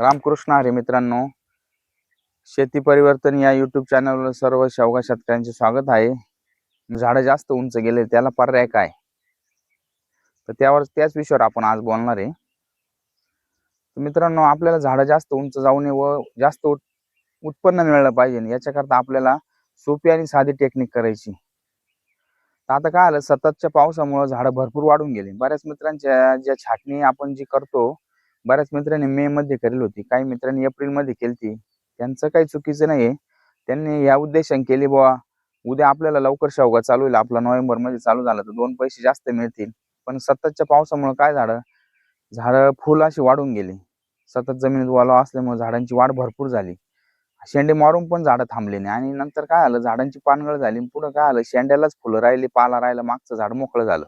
रामकृष्ण हरे मित्रांनो शेती परिवर्तन या यूट्यूब चॅनलवर सर्व शेवगा शेतकऱ्यांचे स्वागत आहे. झाडं जास्त उंच गेले त्याला पर्याय काय? तर त्यावर त्याच विषयावर आपण आज बोलणार आहे. तर मित्रांनो आपल्याला झाडं जास्त उंच जाऊ नये व जास्त उत- उत्पन्न मिळलं पाहिजे याच्याकरता आपल्याला सोपी आणि साधी टेक्निक करायची. तर आता काय आलं? सततच्या पावसामुळे झाडं भरपूर वाढून गेले. बऱ्याच मित्रांच्या ज्या छाटणी आपण जी करतो बऱ्याच मित्रांनी मे मध्ये करेल होती. काही मित्रांनी एप्रिलमध्ये केली त्यांचं काही चुकीचं नाहीये. त्यांनी या उद्देशाने केली बुवा. उद्या आपल्याला लवकर शेवगा चालू होईल. आपला नोव्हेंबरमध्ये चालू झाला तर दोन पैसे जास्त मिळतील. पण सततच्या पावसामुळे काय झालं? झाडं फुल अशी वाढून गेली. सतत जमिनीत ओलावा असल्यामुळे झाडांची वाढ भरपूर झाली. शेंडे मारून पण झाडं थांबले नाही. आणि नंतर काय आलं? झाडांची पानगळ झाली. पुढं काय आलं? शेंड्यालाच फुलं राहिली. पाला राहिलं. मागचं झाड मोकळं झालं.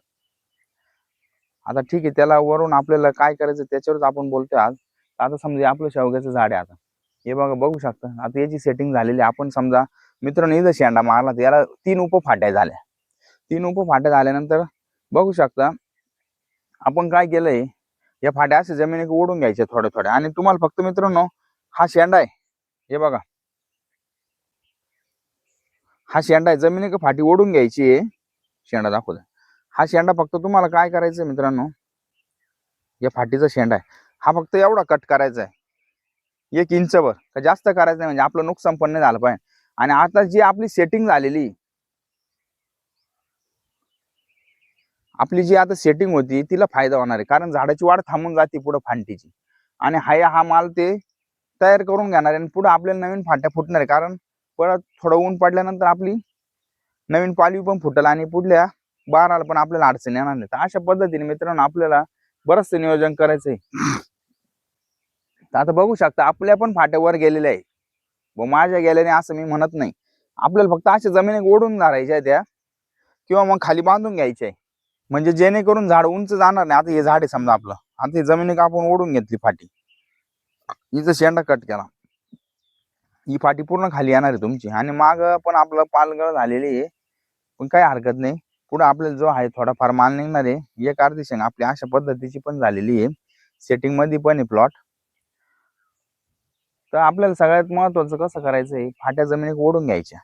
आता ठीक आहे त्याला वरून आपल्याला काय करायचं त्याच्यावरच आपण बोलतोय आज. आता समजा आपलं शेवग्याचं झाड आहे आता. हे बघा बघू शकता. आता याची सेटिंग झालेली आहे. आपण समजा मित्रांनो इथं शेंडा मारला तर याला तीन उपफाट्या झाल्या. तीन उपफाट्या झाल्यानंतर बघू शकता आपण काय केलंय? या फाट्या असे जमिनीत ओढून घ्यायच्या थोड्या थोड्या. आणि तुम्हाला फक्त मित्रांनो हा शेंडा आहे. हे बघा. हा शेंडा आहे. जमिनी फाटी ओढून घ्यायची आहे. शेंडा दाखवतो हा शेंडा फक्त तुम्हाला काय करायचं मित्रांनो? या फाटीचा शेंडा आहे. हा फक्त एवढा कट करायचा आहे एक इंचवर का जास्त करायचं नाही म्हणजे आपलं नुकसान पण नाही झालं पाहिजे. आणि आता जी आपली सेटिंग झालेली आपली जी आता सेटिंग होती तिला फायदा होणार आहे. कारण झाडाची वाढ थांबून जाते पुढे फांटीची. आणि हाय हा माल ते तयार करून घेणार आहे आणि पुढे आपल्याला नवीन फाट्या फुटणार आहे. कारण परत थोडं ऊन पडल्यानंतर आपली नवीन पालवी पण फुटल आणि पुढल्या बाराला पण आपल्याला अडचण येणार नाही. तर अशा पद्धतीने मित्रांनो आपल्याला बरंचसं नियोजन करायचंय. तर आता बघू शकता आपल्या पण फाट्यावर गेलेल्या आहे. व माझ्या गेल्याने असं मी म्हणत नाही. आपल्याला फक्त अशा जमिनी ओढून धरायच्या त्या किंवा मग खाली बांधून घ्यायच्या आहे म्हणजे जेणेकरून झाड उंच जाणार नाही. आता हे झाड आहे समजा आपलं. आता हे जमिनी आपण ओढून घेतली फाटी. हिचा शेंडा कट केला. ही फाटी पूर्ण खाली येणार आहे तुमची. आणि माग पण आपलं पालगळ झालेली आहे. पण काही हरकत नाही. पुढे आपल्याला जो आहे थोडाफार माल निघणार आहे एक अर्धी शेंग आपली अशा पद्धतीची पण झालेली आहे. सेटिंगमध्ये पण आहे प्लॉट तर आपल्याला सगळ्यात महत्वाचं कसं करायचं आहे? फाट्या जमिनी ओढून घ्यायच्या.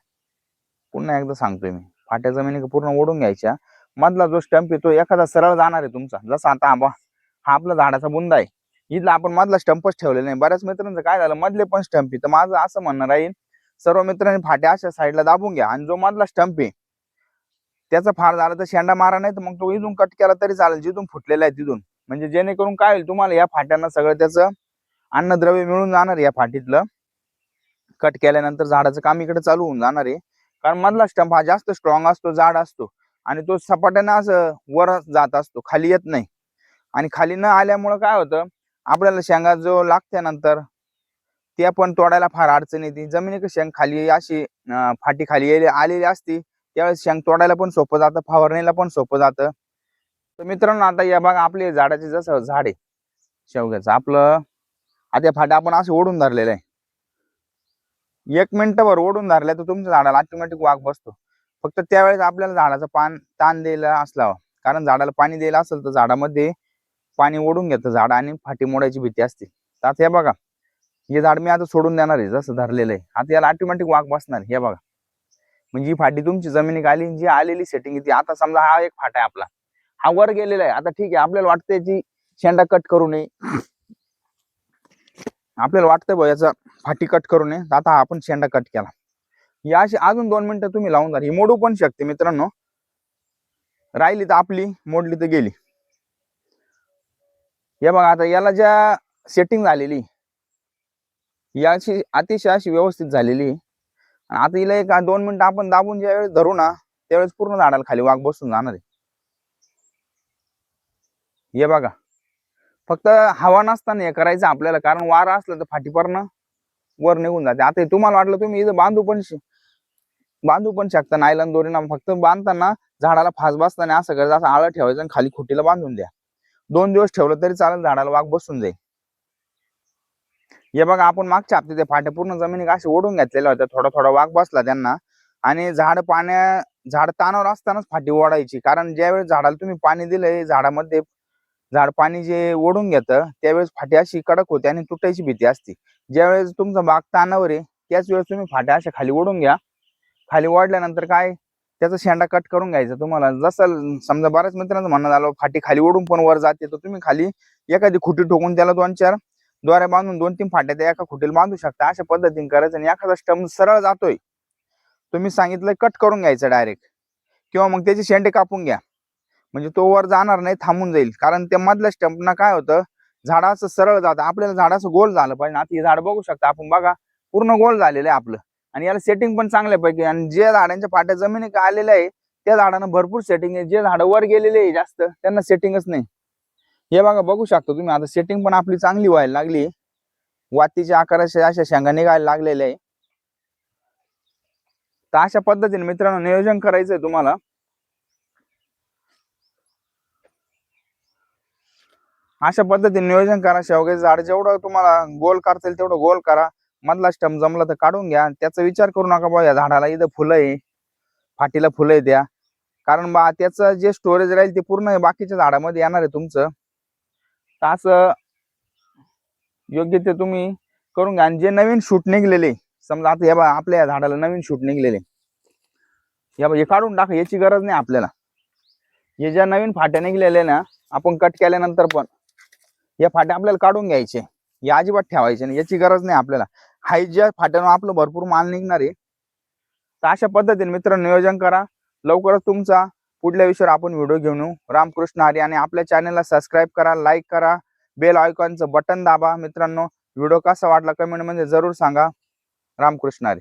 पुन्हा एकदा सांगतोय मी. फाट्या जमिनी पूर्ण ओढून घ्यायच्या. मधला जो स्टंप आहे तो एखादा सरळ जाणार आहे तुमचा. जसा आता आंबा हा आपला झाडाचा बुंदा आहे. इथला आपण मधला स्टंपच ठेवलेला नाही. बऱ्याच मित्रांचं काय झालं? मधले पण स्टंप आहे. तर माझं असं म्हणणं राहील सर्व मित्रांनी फाट्या अशा साईडला दाबून घ्या. आणि जो मधला स्टंप आहे त्याचा फार झाला तर शेंडा मारा नाही तर मग तो इथून कट केला तरी चालेल जिथून फुटलेला आहे तिथून. म्हणजे जेणेकरून काय होईल तुम्हाला या फाट्यांना सगळं त्याचं अन्नद्रव्य मिळून जाणार या फाटीतलं. कट केल्यानंतर झाडाचं काम इकडे चालू होऊन जाणार आहे. कारण मधला स्टंप हा जास्त स्ट्रॉंग असतो जाड असतो. आणि तो सपाट्यानं असं वर जात असतो खाली येत नाही. आणि खाली न आल्यामुळं काय होतं आपल्याला शेंगा जो लागते नंतर त्या पण तोडायला फार अडचण येते. जमिनी शेंग खाली अशी फाटी खाली आलेली असती त्यावेळेस शेंग तोडायला पण सोपं जातं फवारणीला पण सोपं जातं. तर मित्रांनो आता या बघा आपले झाडाचे जसं झाड आहे शेवग्याचं. आपलं आता फाट्या आपण असं ओढून धरलेलं आहे. एक मिनिटभर ओढून धरले तर तुमच्या झाडाला ऑटोमॅटिक वाघ बसतो. फक्त त्यावेळेस आपल्याला झाडाचं पान ताण द्यायला असला कारण झाडाला पाणी द्यायला असेल तर झाडामध्ये पाणी ओढून घेतं झाड आणि फाटी मोडायची भीती असते. तर आता हे बघा हे झाड मी आता सोडून देणार आहे जसं धरलेलं आहे. आता याला ऑटोमॅटिक वाघ बसणार हे बघा. म्हणजे ही फाटी तुमची जमिनी आली जी आलेली सेटिंग ती आता समजा हा एक फाटा आहे आपला. हा वर गेलेला आहे. आता ठीक आहे आपल्याला वाटतंय की शेंडा कट करू नये. आपल्याला वाटतंय बघ याचा फाटी कट करू नये. आता आपण शेंडा कट केला. या अशी अजून दोन मिनिटं तुम्ही लावून जा. ही मोडू पण शकते मित्रांनो. राहिली तर आपली मोडली तर गेली. हे बघा आता याला ज्या सेटिंग झालेली याची अतिशय अशी व्यवस्थित झालेली आणि आता हिला एक दोन मिनिटं आपण दाबून ज्या वेळेस धरू ना त्यावेळेस पूर्ण झाडाला खाली वाघ बसून जाणार आहे. हे बघा. फक्त हवा नसताना हे करायचं आपल्याला कारण वारा असलं तर फाटी परणं वर निघून जाते. आता तुम्हाला वाटलं तुम्ही इथं बांधू पण बांधू पण शकता नायलन दोरीना फक्त बांधताना झाडाला फास बसताना असं करायचं असं आळं ठेवायचं आणि खाली खुटीला बांधून द्या. दोन दिवस ठेवलं तरी चालेल झाडाला वाघ बसून जाईल. हे बघा आपण मागच्या हप्ते ते फाटे पूर्ण जमिनी असे ओढून घेतलेल्या होत्या. थोडा थोडा वाघ बसला त्यांना. आणि झाड पाण्या झाड तानावर असतानाच फाटी ओढायची. कारण ज्यावेळेस झाडाला तुम्ही पाणी दिलंय झाडामध्ये झाड पाणी जे ओढून घेतं त्यावेळेस फाटी अशी कडक होते आणि तुटायची भीती असते. ज्यावेळेस तुमचा बाग तानावर आहे त्याच वेळेस तुम्ही फाट्या अशा खाली ओढून घ्या. खाली ओढल्यानंतर काय त्याचा शेंडा कट करून घ्यायचा तुम्हाला. जसं समजा बऱ्याच मित्रांचं म्हणणं झालं फाटी खाली ओढून पण वर जाते तर तुम्ही खाली एखादी खुटी ठोकून त्याला दोन चार द्वारे बांधून दोन तीन फाट्या त्या एका खुटीला बांधू शकता. अशा पद्धतीने करायचं आणि एखादा स्टंप सरळ जातोय. तुम्ही सांगितलं कट करून घ्यायचं डायरेक्ट किंवा मग त्याचे शेंडे कापून घ्या. म्हणजे तो वर जाणार नाही थांबून जाईल. कारण त्या मधल्या स्टंपना काय होतं झाडाचं सरळ जातं. आपल्याला झाडाचं गोल झालं पाहिजे. आता हे झाड बघू शकता आपण. बघा पूर्ण गोल झालेलं आहे आपलं. आणि याला सेटिंग पण चांगल्यापैकी आणि जे झाडांच्या फाट्या जमिनी आलेल्या आहे त्या झाडांना भरपूर सेटिंग आहे. जे झाडं वर गेलेले आहे जास्त त्यांना सेटिंगच नाही. हे बघा बघू शकता तुम्ही. आता सेटिंग पण आपली चांगली व्हायला लागली. वातीच्या आकाराच्या अशा शेंगा निघायला लागलेल्या आहे. तर अशा पद्धतीने मित्रांनो नियोजन करायचंय तुम्हाला. अशा पद्धतीने नियोजन करा. शेवगे झाड जेवढं तुम्हाला गोल करता येईल तेवढं गोल करा. मधला स्टम जमला तर काढून घ्या. त्याचा विचार करू नका बा या झाडाला इथं फुलं आहे. फाटीला फुलं आहे द्या कारण बा त्याचं जे स्टोरेज राहील ते पूर्ण बाकीच्या झाडामध्ये येणार आहे तुमचं. तर असं योग्य ते तुम्ही करून घ्या. आणि जे नवीन शूट निघलेले समजा आता या बा आपल्या या झाडाला नवीन शूट निघलेले या बा हे काढून टाका याची गरज नाही आपल्याला. हे ज्या नवीन फाट्या निघलेल्या ना आपण कट केल्यानंतर पण या फाट्या आपल्याला काढून घ्यायचे. या अजिबात ठेवायचे नाही. याची गरज नाही आपल्याला. हाय ज्या फाट्यानं आपलं भरपूर माल निघणार आहे तर अशा पद्धतीने मित्र नियोजन करा. लवकरच तुमचा पुढल्या विषयावर आपण व्हिडिओ घेऊन येऊ. रामकृष्ण हरी आणि आपल्या चॅनलला सबस्क्राईब करा लाईक करा बेल आयकॉनचं बटन दाबा. मित्रांनो व्हिडिओ कसा वाटला कमेंटमध्ये जरूर सांगा. रामकृष्ण हरी.